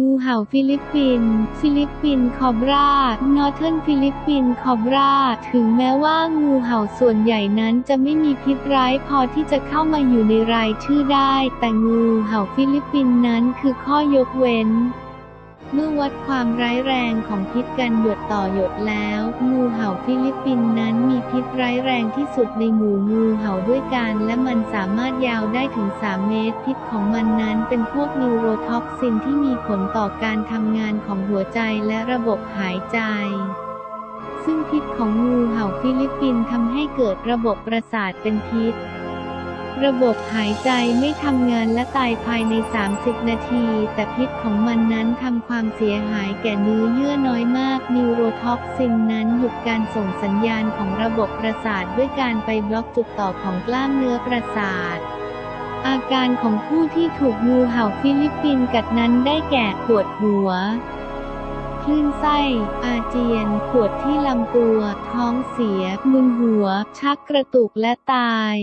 งูเห่าฟิลิปปินส์ฟิลิปปินคอบรานอร์เทิร์นฟิลิปปินคอบรา ถึงแม้ว่างูเห่าส่วนใหญ่นั้นจะไม่มีพิษร้ายพอที่จะเข้ามาอยู่ในรายชื่อได้ แต่งูเห่าฟิลิปปินส์นั้นคือข้อยกเว้น เมื่อวัดความร้ายแรงของพิษกันหยดต่อหยดแล้ว งูเห่าฟิลิปปินส์นั้นมีพิษร้ายแรงที่สุดในหมู่งูเห่าด้วยกันและมันสามารถยาวได้ถึง 3 เมตร พิษของมันนั้นเป็นพวกนิวโรท็อกซินที่มีผลต่อการทำงานของหัวใจและระบบหายใจซึ่งพิษของงูเห่าฟิลิปปินส์ทำให้เกิดระบบประสาทเป็นพิษ ระบบหายใจไม่ทำงานและตายภายใน 30 นาที แต่พิษของมันนั้นท ความเสียหายแก่เนื้อเยื่อน้อยมากนิวโรท็อกซินนั้นหยุดการส่งสัญญาณของระบบประสาทด้วยการไปบล็อกจุดต่อของกล้ามเนื้อประสาทอาการของผู้ที่ถูกงูเห่าฟิลิปปินส์กัดนั้นได้แก่ปวดหัว คลื่นไส้ อาเจียน ปวดที่ลำตัว ท้องเสีย มึนหัว ชักกระตุกและตาย